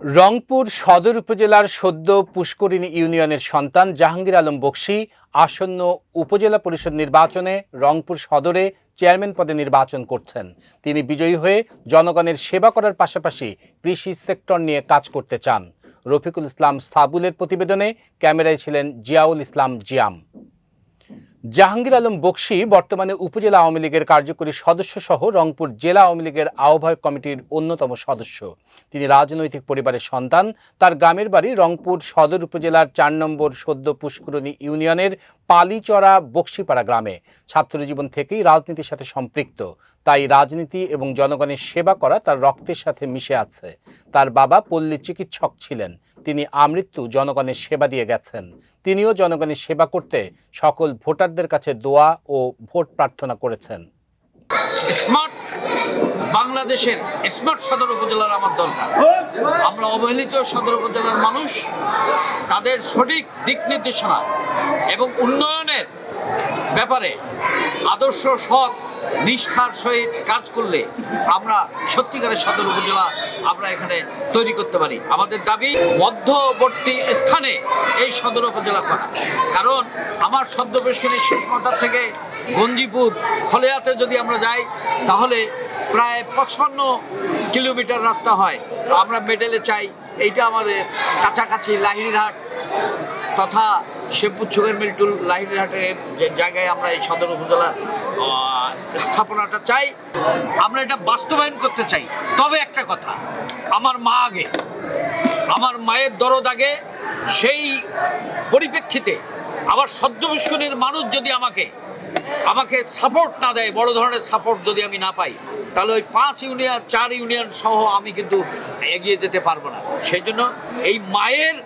রংপুর সদর উপজেলার সদ্য পুষ্করিণী ইউনিয়নের সন্তান জাহাঙ্গীর আলম বক্সি আসন্ন উপজেলা পরিষদ নির্বাচনে রংপুর সদরে চেয়ারম্যান পদে নির্বাচন করছেন। তিনি বিজয়ী হয়ে জনগণের সেবা করার পাশাপাশি কৃষি সেক্টর নিয়ে কাজ করতে চান। রফিকুল ইসলাম স্থাবুলের প্রতিবেদনে ক্যামেরায় ছিলেন জিয়াউল ইসলাম জিয়াম। জাহাঙ্গীর আলম বক্সি বর্তমানে উপজেলা আওয়ামী লীগের কার্যকরী সদস্য সহ রংপুর জেলা আওয়ামী লীগের আহ্বায়ক কমিটির অন্যতম সদস্য। তিনি রাজনৈতিক পরিবারের সন্তান। তার গ্রামের বাড়ি রংপুর সদর উপজেলার চার নম্বর সদ্য পুষ্করণী ইউনিয়নের পালিচড়া বক্সিপাড়া গ্রামে ছাত্র জীবন থেকেই রাজনীতির সাথে সম্পৃক্ত। তাই রাজনীতি এবং জনগণের সেবা করা তার রক্তের সাথে মিশে আছে। তার বাবা পল্লী চিকিৎসক ছিলেন। তিনি আমৃত্যু জনগণের সেবা দিয়ে গেছেন। তিনিও জনগণের সেবা করতে সকল ভোটারদের কাছে দোয়া ও ভোট প্রার্থনা করেছেন। স্মার্ট বাংলাদেশের স্মার্ট সদর উপজেলার আমার দরকার। আমরা অবহেলিত সদর উপজেলার মানুষ। তাদের সঠিক দিক নির্দেশনা এবং উন্নয়নের ব্যাপারে আদর্শ সৎ নিষ্ঠার সহিত কাজ করলে আমরা সত্যিকারের সদর উপজেলা আমরা এখানে তৈরি করতে পারি। আমাদের দাবি, মধ্যবর্তী স্থানে এই সদর উপজেলা করা। কারণ আমার সদ্যবেশখালী শেষ মাথার থেকে গঞ্জিপুর খলেয়াতে যদি আমরা যাই, তাহলে প্রায় পঁচপান্ন কিলোমিটার রাস্তা হয়। আমরা মেডেলে চাই, এইটা আমাদের কাছাকাছি লাহিড়িরহাট তথা শেবপুর সুগার মিল টু লাহিড়িরহাটের যে জায়গায় আমরা এই সদর উপজেলা স্থাপনাটা চাই। আমরা এটা বাস্তবায়ন করতে চাই। তবে একটা কথা, আমার মা আগে, আমার মায়ের দরদ আগে, সেই পরিপ্রেক্ষিতে আবার সদ্যবিস্কনের মানুষ যদি আমাকে আমাকে সাপোর্ট না দেয়, বড় ধরনের সাপোর্ট যদি আমি না পাই, তাহলে ওই পাঁচ ইউনিয়ন, চার ইউনিয়ন সহ আমি কিন্তু এগিয়ে যেতে পারব না। সেই জন্য এই মায়ের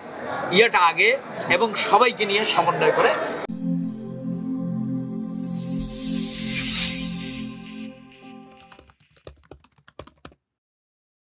ইয়েটা আগে এবং সবাইকে নিয়ে সমন্বয় করে